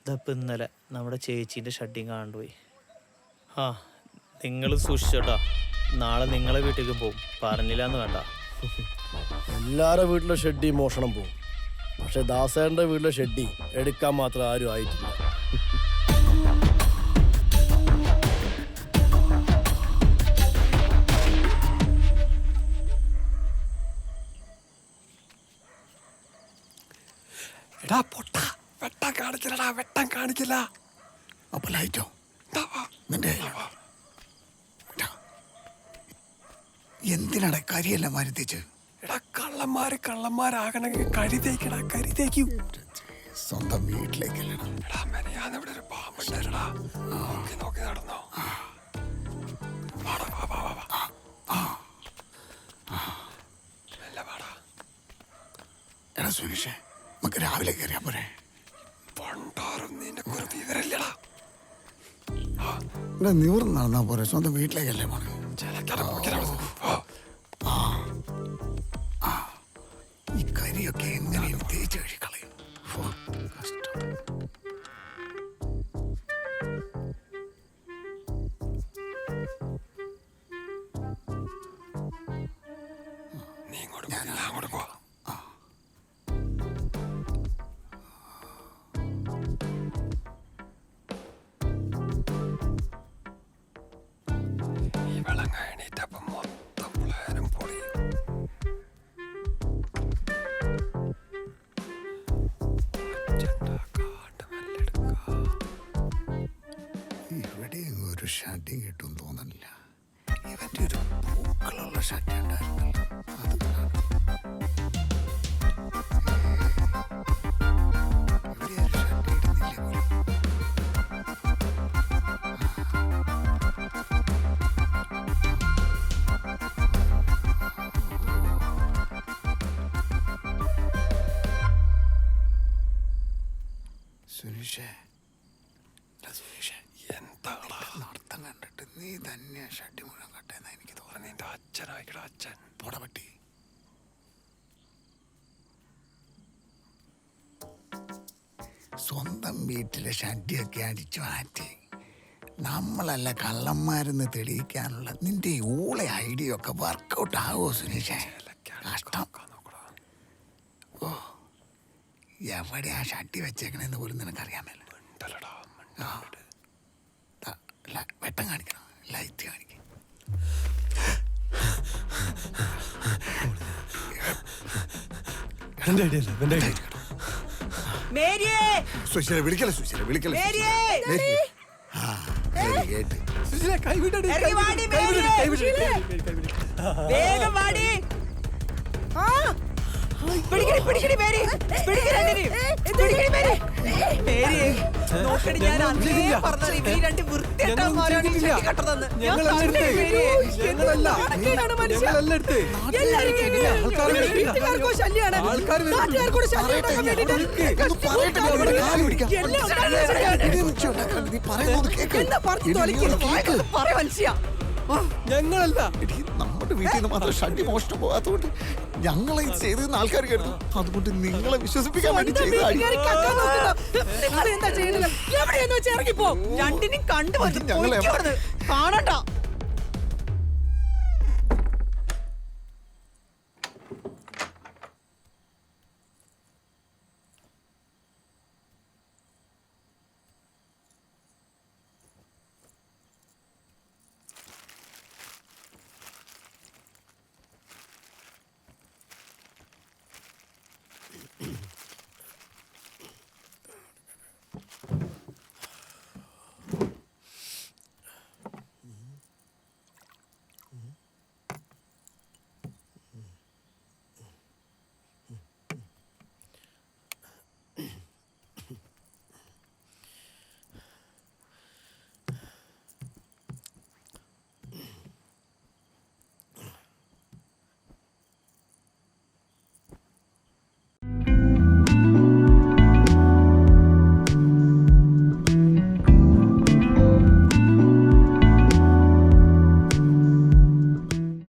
ഇതപ്പം ഇന്നലെ നമ്മുടെ ചേച്ചീന്റെ ഷഡ്ഡിങ് കാണുപോയി ആ നിങ്ങൾ സൂക്ഷിച്ചോട്ടോ. നാളെ നിങ്ങളെ വീട്ടിലേക്ക് പോകും പറഞ്ഞില്ല എന്ന് വേണ്ട. എല്ലാവരുടെ വീട്ടിലെ ഷെഡി മോഷണം പോകും പക്ഷെ ദാസേന്റെ വീട്ടിലെ ഷെഡി എടുക്കാൻ മാത്രം ആരും ആയിട്ടില്ല. എടാ പൊട്ട. വെട്ടം കാണിക്കില്ലടാ വെട്ടം കാണിക്കില്ല. അപ്പൊ ലൈറ്റോ? നിന്റെ എന്തിനാണ് കരിയെല്ലാം മരുത്തിച്ച് എടാ കള്ളന്മാര് കള്ളന്മാരാകണമെങ്കിൽ കരി തേക്കടാ കരി തേക്കൂ. സ്വന്തം വീട്ടിലേക്കല്ലടാ. എടാ മെനയാന്ന് ഇവിടെ ഒരു പാമ്പുണ്ടായിരുടാ നോക്കി നോക്കി നടന്നോ. വാടാ വാ വാ വാ വാ മെല്ലെ വാടാ. എടാ സുനീഷേ നമുക്ക് രാവിലെ കയറിയാ പോരെ. നിവർന്ന് നടന്നാ പോരെ. സ്വന്തം വീട്ടിലേക്കല്ലേ ഈ കരിയൊക്കെ എങ്ങനെയും തേച്ച് കഴിക്കളയും നീ ഇങ്ങോട്ട് ഞാൻ അങ്ങോട്ട് പോ കിട്ടും തോന്നുന്നില്ല ഇവന്റെ ഒരു പൂക്കളുള്ള ഷഡ്ഡി നീ തന്നെ ഷഡ്ഡി മുഴുവൻ കട്ടെന്നാ എനിക്ക് തോന്നുന്നു. നിന്റെ അച്ഛനായിക്കടാ അച്ഛൻ. പൊടപട്ടി സ്വന്തം വീട്ടിലെ ഷഡ്ഡിയൊക്കെ അടിച്ചു മാറ്റി നമ്മളല്ല കള്ളന്മാരെന്ന് തെളിയിക്കാനുള്ള നിന്റെ ഊളെ ഐഡിയ ഒക്കെ വർക്കൗട്ട് ആവോ സുനീഷേ? കഷ്ടം. നോക്കടാ. എവിടെ ആ ഷട്ടി വെച്ചേക്കണെന്ന് പോലും നിനക്കറിയാമല്ലോ വെട്ടം കാണിക്കണം. ലൈറ്റ് കാണിക്ക. എന്റെ ഐഡിയ അല്ല? എന്റെ ഐഡിയ മേരിയേ! സുശീല വിളിക്കല സുശീല വിളിക്കല മേരിയേ! ആ കേട്ട്. കേട്ട് ഇറങ്ങി വാടി മേരിയേ! വേഗം വാടി. ആ. പിടിക്കടി പിടിക്കടി മേരി. പിടിക്കടി രണ്ടിനെയും. പിടിക്കടി മേരി മേരി നോക്കടി ഞാൻ അന്നേ പറഞ്ഞത് ഇവർ രണ്ട് വൃത്തികെട്ടവന്മാരാണ് ഈ ചെട്ടി കെട്ടതെന്ന്. ഞാൻ കണ്ടേ മേരി. എന്ത് നാണക്കേടാണ് മനുഷ്യ. എല്ലാരും കേൾക്കില്ലേ? ഇവിടെ വീട്ടുകാർക്കോ ശല്യാണ്. നാട്ടുകാർക്കൂടെ ശല്യം ഉണ്ടാക്കാൻ വേണ്ടിയിട്ട് എല്ലാം ഉണ്ടാക്കാൻ നീ പറയുന്നത് കേക്ക്. എന്നാ പറഞ്ഞു പറ മനുഷ്യ. ഞങ്ങളല്ല. നമ്മുടെ വീട്ടിൽ നിന്ന് മാത്രം ഷഡ്ഡി മോഷണം പോകാത്തതുകൊണ്ട് ഞങ്ങളെ ഇത് ചെയ്തെന്ന് ആൾക്കാർ കരുതും അതുകൊണ്ട് നിങ്ങളെ വിശ്വസിപ്പിക്കാൻ വേണ്ടി സ്വന്തം ചെയ്തതാ. വീട്ടുകാരി കക്കാൻ നോക്കുന്നു. നിങ്ങൾ എന്താ ചെയ്യുന്നത് എവിടെയെന്ന് രണ്ടിനും കണ്ടു വന്നു ഞങ്ങൾ